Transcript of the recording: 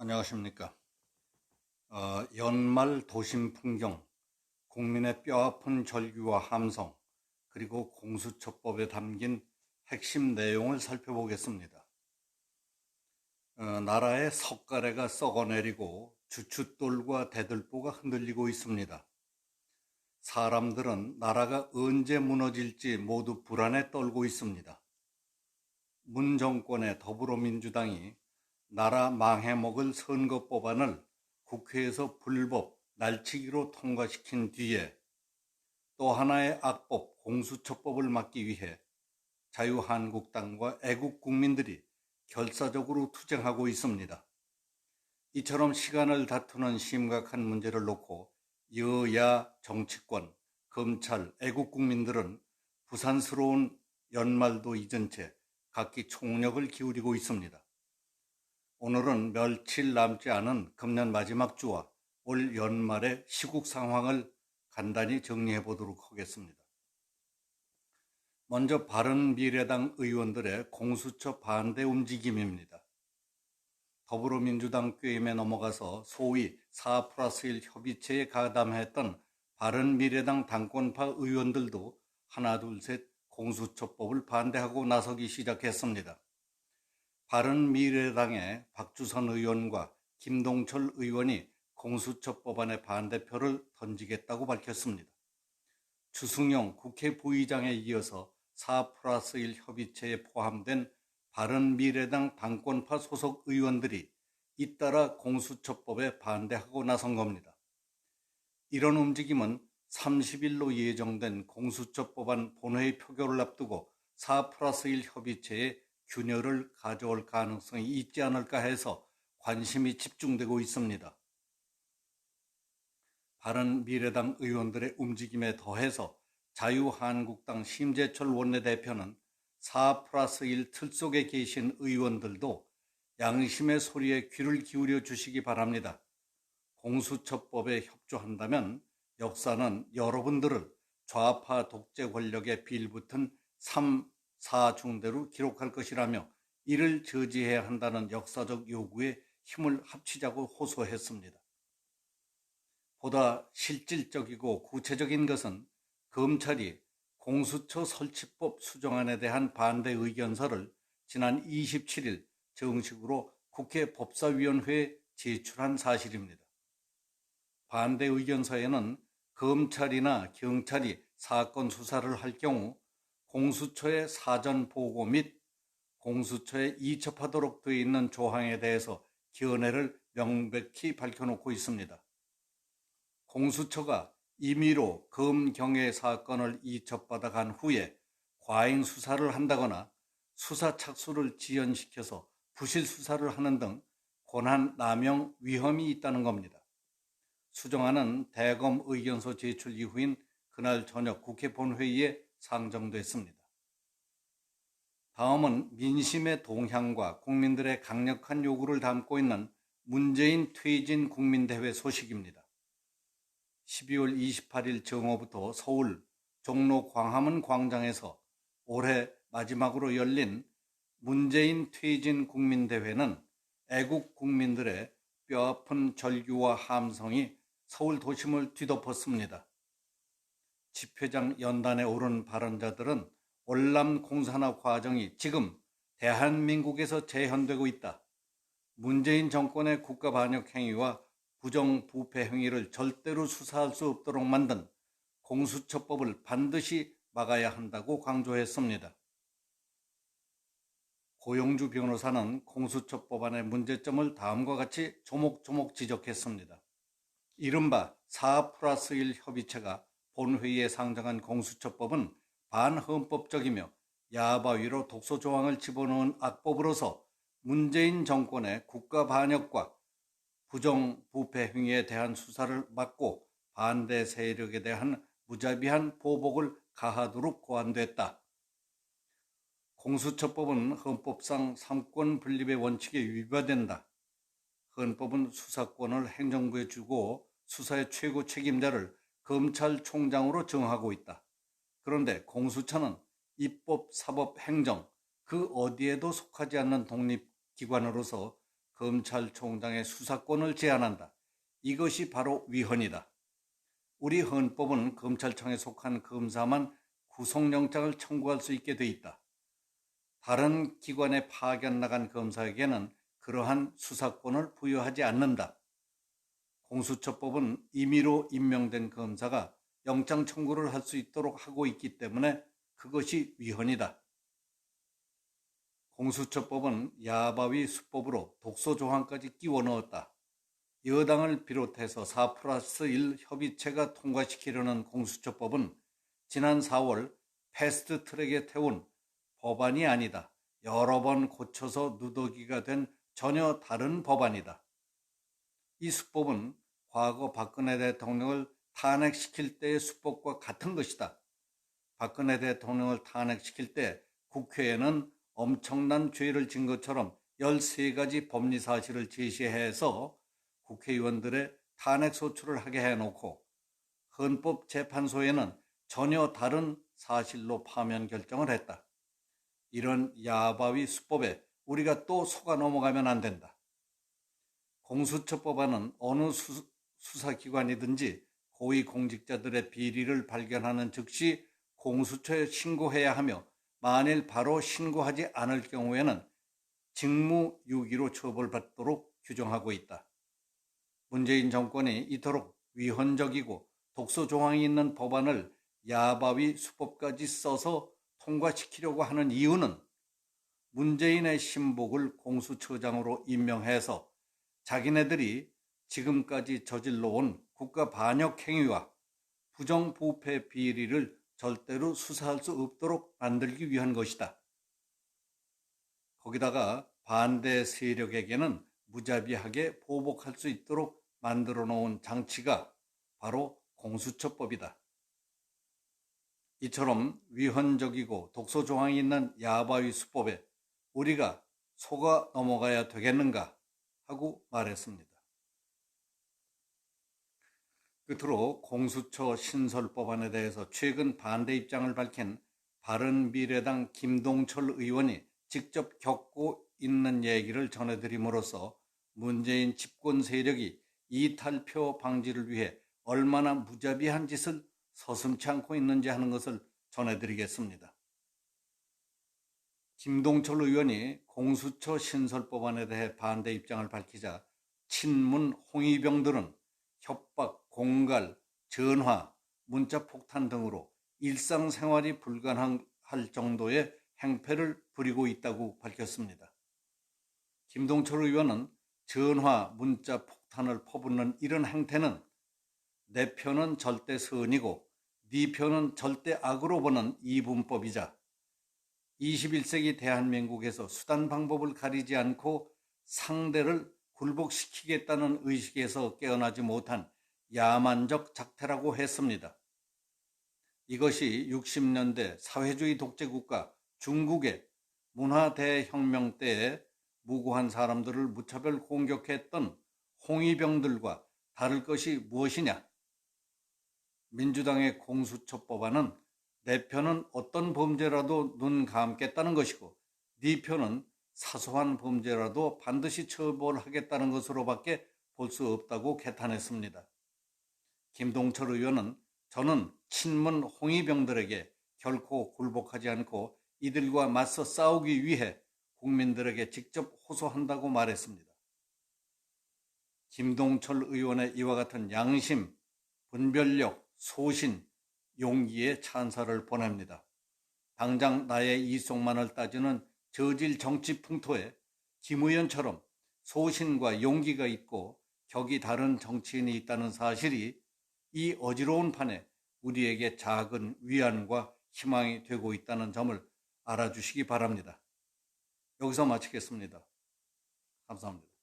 안녕하십니까. 어, 연말 도심 풍경, 국민의 뼈아픈 절규와 함성, 그리고 공수처법에 담긴 핵심 내용을 살펴보겠습니다. 어, 나라의 석가래가 썩어내리고 주춧돌과 대들보가 흔들리고 있습니다. 사람들은 나라가 언제 무너질지 모두 불안에 떨고 있습니다. 문 정권의 더불어민주당이 나라 망해먹을 선거 법안을 국회에서 불법 날치기로 통과시킨 뒤에 또 하나의 악법 공수처법을 막기 위해 자유한국당과 애국 국민들이 결사적으로 투쟁하고 있습니다. 이처럼 시간을 다투는 심각한 문제를 놓고 여야 정치권, 검찰, 애국 국민들은 부산스러운 연말도 잊은 채 각기 총력을 기울이고 있습니다. 오늘은 며칠 남지 않은 금년 마지막 주와 올 연말의 시국 상황을 간단히 정리해 보도록 하겠습니다. 먼저 바른미래당 의원들의 공수처 반대 움직임입니다. 더불어민주당 꾀임에 넘어가서 소위 4 플러스 1 협의체에 가담했던 바른미래당 당권파 의원들도 하나 둘 셋 공수처법을 반대하고 나서기 시작했습니다. 바른미래당의 박주선 의원과 김동철 의원이 공수처 법안의 반대표를 던지겠다고 밝혔습니다. 주승용 국회 부의장에 이어서 4 플러스 1 협의체에 포함된 바른미래당 당권파 소속 의원들이 잇따라 공수처법에 반대하고 나선 겁니다. 이런 움직임은 30일로 예정된 공수처 법안 본회의 표결을 앞두고 4 플러스 1 협의체에 균열을 가져올 가능성이 있지 않을까 해서 관심이 집중되고 있습니다. 바른 미래당 의원들의 움직임에 더해서 자유한국당 심재철 원내대표는 4 플러스 1 틀 속에 계신 의원들도 양심의 소리에 귀를 기울여 주시기 바랍니다. 공수처법에 협조한다면 역사는 여러분들을 좌파 독재 권력에 빌붙은 3 사중대로 기록할 것이라며 이를 저지해야 한다는 역사적 요구에 힘을 합치자고 호소했습니다. 보다 실질적이고 구체적인 것은 검찰이 공수처 설치법 수정안에 대한 반대 의견서를 지난 27일 정식으로 국회 법사위원회에 제출한 사실입니다. 반대 의견서에는 검찰이나 경찰이 사건 수사를 할 경우 공수처의 사전 보고 및 공수처에 이첩하도록 되어 있는 조항에 대해서 견해를 명백히 밝혀놓고 있습니다. 공수처가 임의로 검경의 사건을 이첩받아 간 후에 과잉 수사를 한다거나 수사 착수를 지연시켜서 부실 수사를 하는 등 권한 남용 위험이 있다는 겁니다. 수정안은 대검 의견서 제출 이후인 그날 저녁 국회 본회의에 상정됐습니다. 다음은 민심의 동향과 국민들의 강력한 요구를 담고 있는 문재인 퇴진 국민대회 소식입니다. 12월 28일 정오부터 서울 종로 광화문 광장에서 올해 마지막으로 열린 문재인 퇴진 국민대회는 애국 국민들의 뼈아픈 절규와 함성이 서울 도심을 뒤덮었습니다. 집회장 연단에 오른 발언자들은 월남 공산화 과정이 지금 대한민국에서 재현되고 있다. 문재인 정권의 국가 반역 행위와 부정 부패 행위를 절대로 수사할 수 없도록 만든 공수처법을 반드시 막아야 한다고 강조했습니다. 고영주 변호사는 공수처법안의 문제점을 다음과 같이 조목조목 지적했습니다. 이른바 4 플러스 1 협의체가 본회의에 상정한 공수처법은 반헌법적이며 야바위로 독소 조항을 집어넣은 악법으로서 문재인 정권의 국가 반역과 부정 부패 행위에 대한 수사를 막고 반대 세력에 대한 무자비한 보복을 가하도록 고안됐다. 공수처법은 헌법상 삼권 분립의 원칙에 위반된다. 헌법은 수사권을 행정부에 주고 수사의 최고 책임자를 검찰총장으로 정하고 있다. 그런데 공수처는 입법, 사법, 행정 그 어디에도 속하지 않는 독립기관으로서 검찰총장의 수사권을 제한한다. 이것이 바로 위헌이다. 우리 헌법은 검찰청에 속한 검사만 구속영장을 청구할 수 있게 돼 있다. 다른 기관에 파견 나간 검사에게는 그러한 수사권을 부여하지 않는다. 공수처법은 임의로 임명된 검사가 영장 청구를 할 수 있도록 하고 있기 때문에 그것이 위헌이다. 공수처법은 야바위 수법으로 독소 조항까지 끼워 넣었다. 여당을 비롯해서 4 플러스 1 협의체가 통과시키려는 공수처법은 지난 4월 패스트 트랙에 태운 법안이 아니다. 여러 번 고쳐서 누더기가 된 전혀 다른 법안이다. 이 수법은 과거 박근혜 대통령을 탄핵시킬 때의 수법과 같은 것이다. 박근혜 대통령을 탄핵시킬 때 국회에는 엄청난 죄를 진 것처럼 13가지 법리 사실을 제시해서 국회의원들의 탄핵 소추를 하게 해놓고 헌법재판소에는 전혀 다른 사실로 파면 결정을 했다. 이런 야바위 수법에 우리가 또 속아 넘어가면 안 된다. 공수처 법안은 어느 수, 수사기관이든지 고위 공직자들의 비리를 발견하는 즉시 공수처에 신고해야 하며 만일 바로 신고하지 않을 경우에는 직무유기로 처벌받도록 규정하고 있다. 문재인 정권이 이토록 위헌적이고 독소 조항이 있는 법안을 야바위 수법까지 써서 통과시키려고 하는 이유는 문재인의 신복을 공수처장으로 임명해서 자기네들이 지금까지 저질러 온 국가 반역 행위와 부정부패 비리를 절대로 수사할 수 없도록 만들기 위한 것이다. 거기다가 반대 세력에게는 무자비하게 보복할 수 있도록 만들어 놓은 장치가 바로 공수처법이다. 이처럼 위헌적이고 독소 조항이 있는 야바위 수법에 우리가 속아 넘어가야 되겠는가 하고 말했습니다. 끝으로 공수처 신설 법안에 대해서 최근 반대 입장을 밝힌 바른미래당 김동철 의원이 직접 겪고 있는 얘기를 전해드림으로써 문재인 집권 세력이 이탈표 방지를 위해 얼마나 무자비한 짓을 서슴치 않고 있는지 하는 것을 전해드리겠습니다. 김동철 의원이 공수처 신설법안에 대해 반대 입장을 밝히자 친문 홍위병들은 협박, 공갈, 전화, 문자 폭탄 등으로 일상생활이 불가능할 정도의 행패를 부리고 있다고 밝혔습니다. 김동철 의원은 전화, 문자 폭탄을 퍼붓는 이런 행태는 내 편은 절대 선이고 네 편은 절대 악으로 보는 이분법이자 21세기 대한민국에서 수단 방법을 가리지 않고 상대를 굴복시키겠다는 의식에서 깨어나지 못한 야만적 작태라고 했습니다. 이것이 60년대 사회주의 독재국가 중국의 문화대혁명 때에 무고한 사람들을 무차별 공격했던 홍위병들과 다를 것이 무엇이냐? 민주당의 공수처 법안은 내 편은 어떤 범죄라도 눈 감겠다는 것이고 네 편은 사소한 범죄라도 반드시 처벌하겠다는 것으로밖에 볼 수 없다고 개탄했습니다. 김동철 의원은 저는 친문 홍위병들에게 결코 굴복하지 않고 이들과 맞서 싸우기 위해 국민들에게 직접 호소한다고 말했습니다. 김동철 의원의 이와 같은 양심, 분별력, 소신, 용기에 찬사를 보냅니다. 당장 나의 이속만을 따지는 저질 정치 풍토에 김 의원처럼 소신과 용기가 있고 격이 다른 정치인이 있다는 사실이 이 어지러운 판에 우리에게 작은 위안과 희망이 되고 있다는 점을 알아주시기 바랍니다. 여기서 마치겠습니다. 감사합니다.